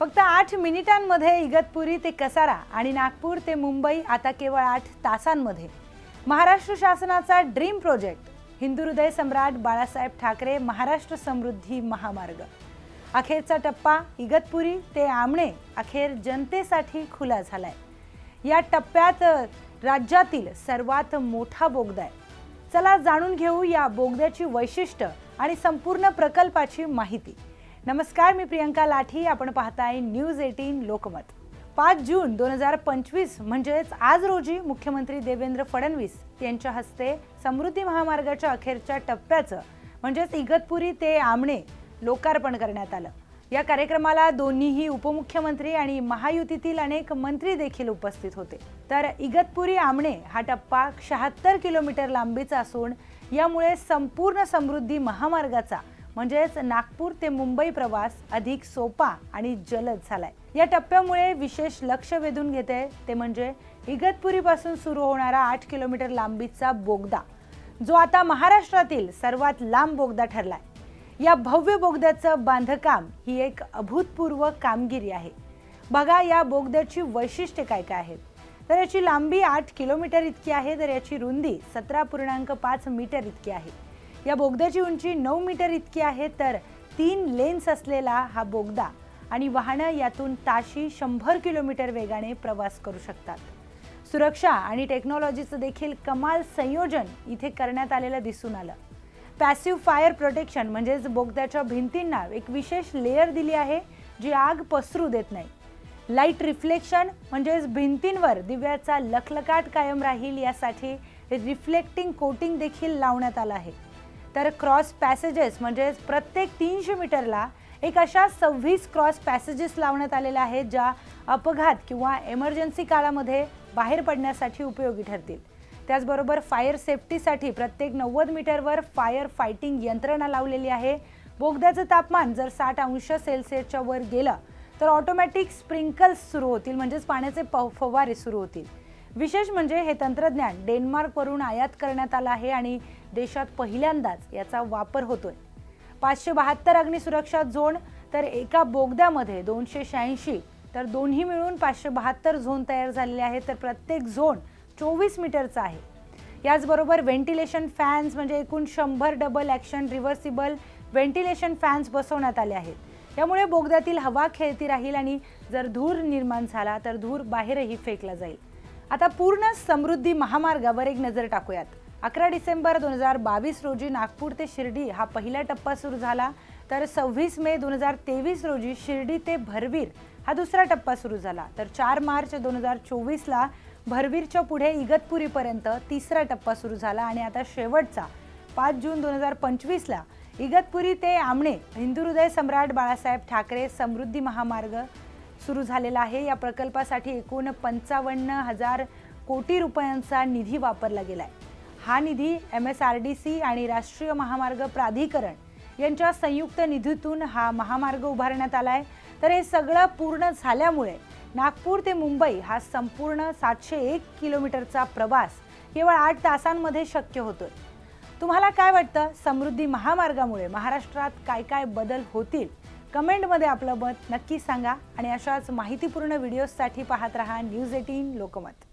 फक्त आठ मिनिटांमध्ये इगतपुरी ते कसारा आणि नागपूर ते मुंबई आता केवळ आठ तासांमध्ये. महाराष्ट्र शासनाचा ड्रीम प्रोजेक्ट हिंदू हृदय सम्राट बाळासाहेब ठाकरे महाराष्ट्र समृद्धी महामार्ग. अखेरचा टप्पा इगतपुरी ते आमणे अखेर जनतेसाठी खुला झालाय. या टप्प्यात राज्यातील सर्वात मोठा बोगदा आहे. चला जाणून घेऊ या बोगद्याची वैशिष्ट्य आणि संपूर्ण प्रकल्पाची माहिती. नमस्कार मी प्रियंका लाठी. आपण पाहताय न्यूज एटीन लोकमत. पाच जून दोन हजार पंचवीस म्हणजेच आज रोजी मुख्यमंत्री देवेंद्र फडणवीस यांच्या हस्ते समृद्धी महामार्गाच्या अखेरच्या टप्प्याचं म्हणजेच इगतपुरी ते आमणे लोकार्पण करण्यात आलं. या कार्यक्रमाला दोन्हीही उपमुख्यमंत्री आणि महायुतीतील अनेक मंत्री देखील उपस्थित होते. तर इगतपुरी आमणे हा टप्पा शहात्तर किलोमीटर लांबीचा असून यामुळे संपूर्ण समृद्धी महामार्गाचा म्हणजेच नागपूर ते मुंबई प्रवास अधिक सोपा आणि जलद झालाय. या टप्प्यामुळे विशेष लक्ष वेधून घेते. ते म्हणजे इगतपुरीपासून सुरू होणारा आठ किलोमीटर लांबीचा बोगदा जो आता महाराष्ट्रातील सर्वात लांब बोगदा ठरलाय. या भव्य बोगद्याचं बांधकाम ही एक अभूतपूर्व कामगिरी आहे. बघा या बोगद्याची वैशिष्ट्ये काय काय आहेत. तर याची लांबी आठ किलोमीटर इतकी आहे तर याची रुंदी सतरा पूर्णांक पाच मीटर इतकी आहे. या बोगद्याची उंची नऊ मीटर इतकी आहे तर तीन लेन्स असलेला हा बोगदा आणि वाहनं यातून ताशी शंभर किलोमीटर वेगाने प्रवास करू शकतात. सुरक्षा आणि टेक्नॉलॉजीचं देखील कमाल संयोजन इथे करण्यात आलेलं दिसून आलं. पॅसिव्ह फायर प्रोटेक्शन म्हणजेच बोगद्याच्या भिंतींना एक विशेष लेअर दिली आहे जी आग पसरू देत नाही. लाइट रिफ्लेक्शन म्हणजेच भिंतींवर दिव्याचा लखलकाट कायम राहील यासाठी रिफ्लेक्टिंग कोटिंग देखील लावण्यात आलं आहे. तर क्रॉस पॅसेजेस म्हणजेच प्रत्येक तीनशे मीटरला एक अशा सव्वीस क्रॉस पॅसेजेस लावण्यात आलेल्या आहेत ज्या अपघात किंवा एमर्जन्सी काळामध्ये बाहेर पडण्यासाठी उपयोगी ठरतील. त्याचबरोबर फायर सेफ्टीसाठी प्रत्येक नव्वद मीटरवर फायर फायटिंग यंत्रणा लावलेली आहे. बोगद्याचं तापमान जर साठ अंश सेल्सिअसच्या वर गेलं तर ऑटोमॅटिक स्प्रिंकल्स सुरू होतील म्हणजेच पाण्याचे प फवारे सुरू होतील. विशेष म्हणजे हे तंत्रज्ञान डेन्मार्कवरून आयात करण्यात आलं आहे आणि देशात पहिल्यांदाच याचा वापर होतोय. पाचशे बहात्तर अग्निसुरक्षा झोन तर एका बोगद्यामध्ये दोनशे शहाऐंशी तर दोन्ही मिळून पाचशे बहात्तर झोन तयार झालेले आहेत तर प्रत्येक झोन चोवीस मीटरचा आहे. याचबरोबर व्हेंटिलेशन फॅन्स म्हणजे एकूण शंभर double action reversible ventilation fans बसवण्यात आले आहेत. यामुळे बोगद्यातील हवा खेळती राहील आणि जर धूर निर्माण झाला तर धूर बाहेरही फेकला जाईल. आता पूर्ण समृद्धी महामार्गावर एक नजर टाकूयात. अकरा डिसेंबर दोन हजार बावीस रोजी नागपूर ते शिर्डी हा पहिला टप्पा सुरू झाला. तर सव्वीस मे दोन हजार तेवीस रोजी शिर्डी ते भरवीर हा दुसरा टप्पा सुरू झाला. तर चार मार्च दोन हजार चोवीसला भरवीरच्या पुढे इगतपुरीपर्यंत तिसरा टप्पा सुरू झाला आणि आता शेवटचा पाच जून दोन हजार पंचवीसला इगतपुरी ते आमणे हिंदू हृदय सम्राट बाळासाहेब ठाकरे समृद्धी महामार्ग सुरू झालेला आहे. या प्रकल्पासाठी एकूण पंचावन्न हजार कोटी रुपयांचा निधी वापरला गेला आहे हा निधी M S R D C आणि राष्ट्रीय महामार्ग प्राधिकरण यांच्या संयुक्त निधीतून हा महामार्ग उभारण्यात आला आहे तर हे सगळं पूर्ण झाल्यामुळे नागपूर ते मुंबई हा संपूर्ण सातशे एक किलोमीटरचा प्रवास केवळ आठ तासांमध्ये शक्य होतोय. तुम्हाला काय वाटतं? समृद्धी महामार्गामुळे महाराष्ट्रात काय काय बदल होतील? कमेंटमध्ये आपलं मत नक्की सांगा आणि अशाच माहितीपूर्ण व्हिडिओजसाठी पाहत रहा न्यूज एटीन लोकमत.